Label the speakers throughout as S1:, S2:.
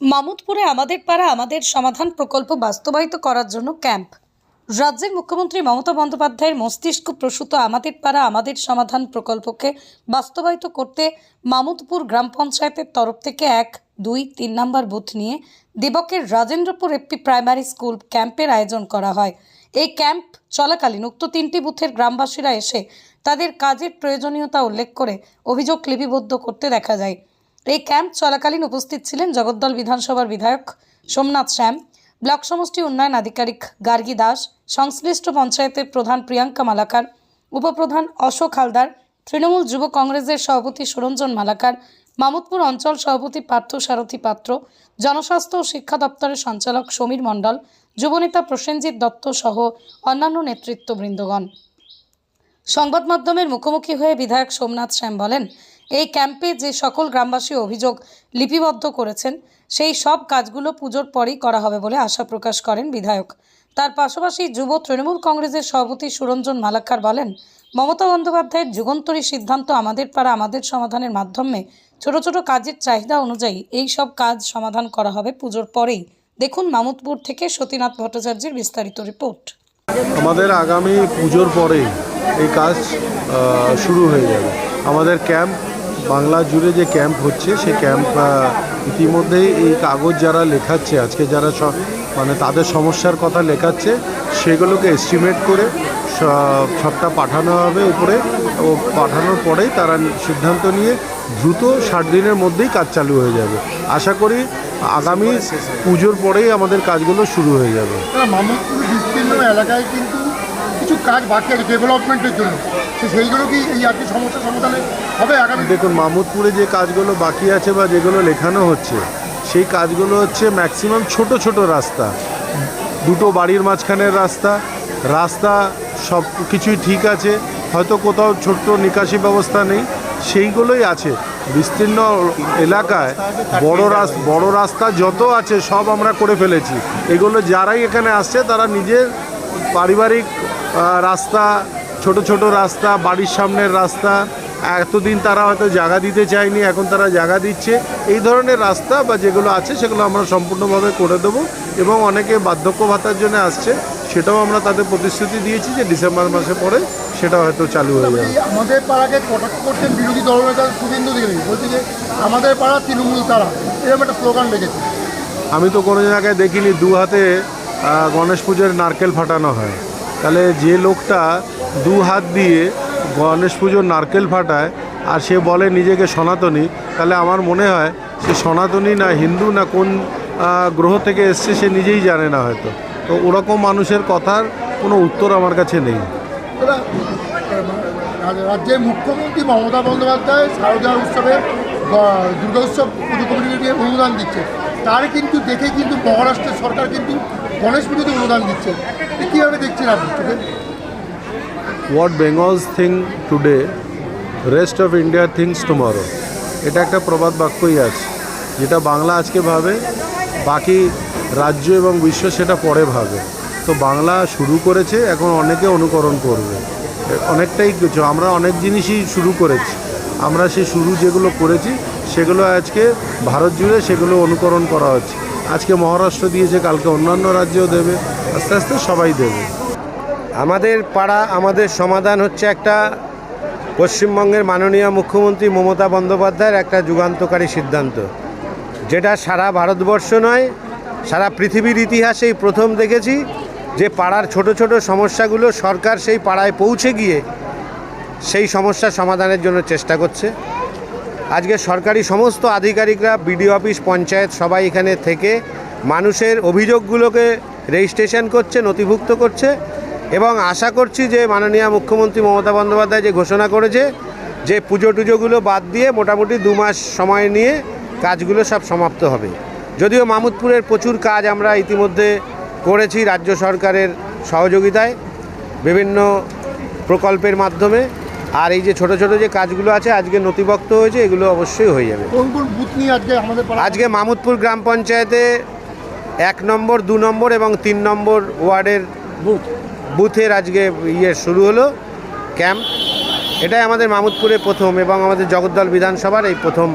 S1: মামুদপুরে আমাদের পাড়া আমাদের সমাধান প্রকল্প বাস্তবায়িত করার জন্য ক্যাম্প। রাজ্যের মুখ্যমন্ত্রী মমতা বন্দ্যোপাধ্যায়ের মস্তিষ্ক প্রসূত আমাদের পাড়া আমাদের সমাধান প্রকল্পকে বাস্তবায়িত করতে মামুদপুর গ্রাম পঞ্চায়েতের তরফ থেকে এক, দুই, তিন নম্বর বুথ নিয়ে দেবকের Rajendrapur A P primary school ক্যাম্পের আয়োজন করা হয়। এই ক্যাম্প চলাকালীন উক্ত তিনটি বুথের গ্রামবাসীরা এসে তাদের কাজের প্রয়োজনীয়তা উল্লেখ করে অভিযোগ লিপিবদ্ধ করতে দেখা যায়। এই ক্যাম্প চলাকালীন উপস্থিত ছিলেন জগদ্দল বিধানসভার বিধায়ক সোমনাথ শ্যাম, ব্লক সমষ্টি উন্নয়ন আধিকারিক গার্গী দাস, সংশ্লিষ্ট পঞ্চায়েতের প্রধান প্রিয়াঙ্কা মালাকার, উপপ্রধান অশোক হালদার, তৃণমূল যুব কংগ্রেসের সভাপতি সুরঞ্জন মালাকার, মামুদপুর অঞ্চল সভাপতি পার্থ সারথী পাত্র, জনস্বাস্থ্য ও শিক্ষা দপ্তরের সঞ্চালক সমীর মণ্ডল, যুবনেতা প্রসেনজিৎ দত্ত সহ অন্যান্য নেতৃত্ববৃন্দগণ। সংবাদ মাধ্যমের মুখোমুখি হয়ে বিধায়ক সোমনাথ শ্যাম বলেন এই ক্যাম্পে যে সকল গ্রামবাসী অভিযোগ লিপিবদ্ধ করেছেন, সেই সব কাজগুলো পুজোর পরেই করা হবে বলে আশা প্রকাশ করেন বিধায়ক। তার পাশাপাশি যুব তৃণমূল কংগ্রেসের সভাপতি সুরঞ্জন মালাক্কার বলেন, মমতা বন্দ্যোপাধ্যায়ের যুগন্তরী সিদ্ধান্ত আমাদের পাড়া আমাদের সমাধানের মাধ্যমে ছোট ছোট কাজের চাহিদা অনুযায়ী এই সব কাজ সমাধান করা হবে পুজোর পরেই। দেখুন মামুদপুর থেকে সতীনাথ ভট্টাচার্যের বিস্তারিত রিপোর্ট।
S2: আমাদের আগামী পুজোর পরেই এই কাজ শুরু হয়ে যাবে। আমাদের ক্যাম্প বাংলা জুড়ে যে ক্যাম্প হচ্ছে সেই ক্যাম্প ইতিমধ্যেই এই কাগজ যারা লেখাচ্ছে, আজকে যারা মানে তাদের সমস্যার কথা লেখাচ্ছে, সেগুলোকে এস্টিমেট করে সবটা পাঠানো হবে উপরে। ও পাঠানোর পরেই তারা সিদ্ধান্ত নিয়ে দ্রুত ষাট দিনের মধ্যেই কাজ চালু হয়ে যাবে। আশা করি আগামী পুজোর পরেই আমাদের কাজগুলো শুরু হয়ে যাবে।
S3: এলাকায় কিন্তু কিছু কাজ বাকি আছে ডেভেলপমেন্টের জন্য। সেইগুলো কি এই আর কি সমস্যা সমাধানে হবে আগামী
S2: দেখুন, মামুদপুরে যে কাজগুলো বাকি আছে বা যেগুলো লেখানো হচ্ছে, সেই কাজগুলো হচ্ছে ম্যাক্সিমাম ছোট ছোট রাস্তা। দুটো বাড়ির মাঝখানের রাস্তা। রাস্তা সব কিছুই ঠিক আছে। হয়তো কোথাও ছোট্ট নিকাশি ব্যবস্থা নেই। সেইগুলোই আছে। বিস্তীর্ণ এলাকায় বড় রাস্তা বড় রাস্তা যত আছে সব আমরা করে ফেলেছি। এগুলো যারাই এখানে আসছে, তারা নিজের পারিবারিক রাস্তা ছোট ছোট রাস্তা বাড়ির সামনের রাস্তা। এতদিন তারা হয়তো জায়গা দিতে চায়নি এখন তারা জায়গা দিচ্ছে। এই ধরনের রাস্তা বা যেগুলো আছে সেগুলো আমরা সম্পূর্ণভাবে করে দেবো এবং অনেকে বার্ধক্য ভাতার জন্য আসছে সেটাও আমরা তাদের প্রতিশ্রুতি দিয়েছি যে ডিসেম্বর মাসে পরে সেটা হয়তো চালু হয়ে যাবে।
S3: আমাদের পাড়াকে কটাক্ষ করছেন বিরোধী দলনেতা শুভেন্দু দিকে বলছে যে আমাদের পাড়া তৃণমূল তারা। এরকম একটা স্লোগান রেখেছে।
S2: আমি তো কোনো জায়গায় দেখিনি দু হাতে গণেশ পুজোর নারকেল ফাটানো হয়। তাহলে যে লোকটা দু হাত দিয়ে গণেশ পুজোর নারকেল ফাটায় আর সে বলে নিজেকে সনাতনী, তাহলে আমার মনে হয় সে সনাতনী না হিন্দু না কোন গ্রহ থেকে এসছে সে নিজেই জানে না হয়তো। তো ওরকম মানুষের কথার কোনো উত্তর আমার কাছে নেই।
S3: রাজ্যের মুখ্যমন্ত্রী মমতা বন্দ্যোপাধ্যায় শারদা উৎসবে দুর্গা উৎসব অনুদান দিচ্ছে। তার কিন্তু দেখে কিন্তু মহারাষ্ট্রের সরকার কিন্তু গণেশ পুজোতে অনুদান দিচ্ছে। কীভাবে দেখছেন আপনি
S2: what Bengal's thing today rest of India things tomorrow এটা একটা প্রবাদ বাক্যই আছে। যেটা বাংলা আজকে ভাবে, বাকি রাজ্য এবং বিশ্ব সেটা পরে ভাবে। তো বাংলা শুরু করেছে, এখন অনেকে অনুকরণ করবে। অনেকটাই কিছু, আমরা অনেক জিনিসই শুরু করেছি। আমরা সেই শুরু যেগুলো করেছি সেগুলো আজকে ভারত জুড়ে সেগুলো অনুকরণ করা হচ্ছে। আজকে মহারাষ্ট্র দিয়েছে, কালকে অন্যান্য রাজ্যেও দেবে, আস্তে আস্তে সবাই দেবে।
S4: আমাদের পাড়া, আমাদের সমাধান হচ্ছে একটা পশ্চিমবঙ্গের মাননীয় মুখ্যমন্ত্রী মমতা বন্দ্যোপাধ্যায়ের একটা যুগান্তকারী সিদ্ধান্ত। যেটা সারা ভারতবর্ষ নয়, সারা পৃথিবীর ইতিহাসেই প্রথম দেখেছি যে পাড়ার ছোট ছোট সমস্যাগুলো সরকার সেই পাড়ায় পৌঁছে গিয়ে সেই সমস্যা সমাধানের জন্য চেষ্টা করছে। আজকে সরকারি সমস্ত আধিকারিকরা, বিডিও অফিস, পঞ্চায়েত সবাই এখানে থেকে মানুষের অভিযোগগুলোকে রেজিস্ট্রেশন করছে, নথিভুক্ত করছে এবং আশা করছি যে মাননীয় মুখ্যমন্ত্রী মমতা বন্দ্যোপাধ্যায় যে ঘোষণা করেছে, যে পুজো টুজোগুলো বাদ দিয়ে মোটামুটি দু মাস সময় নিয়ে কাজগুলো সব সমাপ্ত হবে। যদিও মামুদপুরের প্রচুর কাজ আমরা ইতিমধ্যে করেছি রাজ্য সরকারের সহযোগিতায়, বিভিন্ন প্রকল্পের মাধ্যমে। আর এই যে ছোট ছোট যে কাজগুলো আছে আজকে নথিভুক্ত হয়েছে এগুলো অবশ্যই হয়ে যাবে।
S3: কোন কোন বুথ নিয়ে আজকে আমাদের
S4: আজকে মামুদপুর গ্রাম পঞ্চায়েতে এক নম্বর দু নম্বর এবং তিন নম্বর ওয়ার্ডের
S3: বুথ।
S4: বুথের আজকে ইয়ে শুরু হলো ক্যাম্প। এটাই আমাদের মামুদপুরে প্রথম এবং আমাদের জগদ্দল বিধানসভার এই প্রথম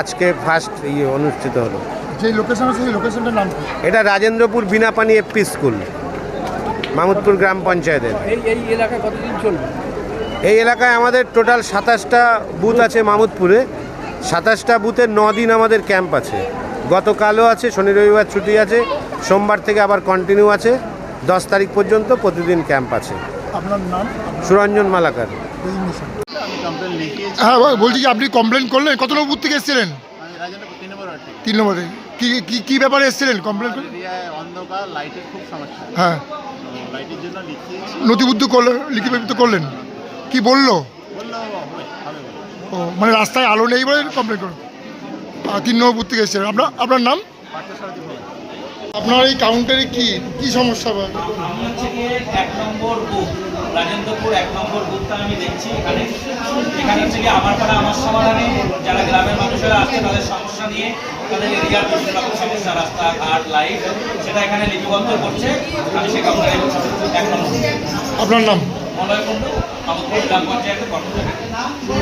S4: আজকে ফার্স্ট ইয়ে অনুষ্ঠিত হলো।
S3: যে লোকেশন আছে সেই লোকেশনটার নাম
S4: এটা Rajendrapur Binapani F P school Mamudpur গ্রাম পঞ্চায়েতের।
S5: এই এই এলাকা কতদিন চলবে?
S4: এই এলাকায় আমাদের টোটাল সাতাশটা বুথ আছে মামুদপুরে। সাতাশটা বুথের ন দিন আমাদের ক্যাম্প আছে। গতকালও আছে শনি রবিবার ছুটি আছে সোমবার থেকে আবার কন্টিনিউ আছে। দশ তারিখ পর্যন্ত প্রতিদিন ক্যাম্প আছে।
S3: আপনার নাম?
S4: সুরঞ্জন মালাকার।
S3: হ্যাঁ ভাই, বলছি কি আপনি কমপ্লেন করলেন? কত নম্বর বুথ থেকে এসেছিলেন?
S6: তিন নম্বর
S3: কি কি কি ব্যাপারে এসেছিলেন কমপ্লেন করলেন?
S6: অন্ধকার লাইটের খুব সমস্যা।
S3: হ্যাঁ।
S6: তো লাইটের জন্য লিখিয়েছি।
S3: নথিবদ্ধ করলেন লিখিত করলেন? কি বলল। ও মানে রাস্তায় আলো নেই বলে কমপ্লেন করুন তিন নম্বর বুথ থেকে এসেছিলেন আপনার আপনার নাম? আপনার এই কাউন্টারে কি কি সমস্যা
S7: এক নম্বর বুথ রাজেন্দ্রপুর এক নম্বর বুথটা আমি দেখছি এখানে। এখানে হচ্ছে গিয়ে আমার পাড়া আমার সমাধানে যারা গ্রামের মানুষেরা আসছে তাদের সমস্যা নিয়ে এরিয়ার বিভিন্ন সমস্যা রাস্তাঘাট লাইট সেটা এখানে লিপিবদ্ধ করছে। আমি সে কাউন্টারে এক নম্বর।
S3: আপনার নাম?
S7: মলয় কুণ্ডু আমাদের গ্রাম পঞ্চায়েতের কর্মচারী।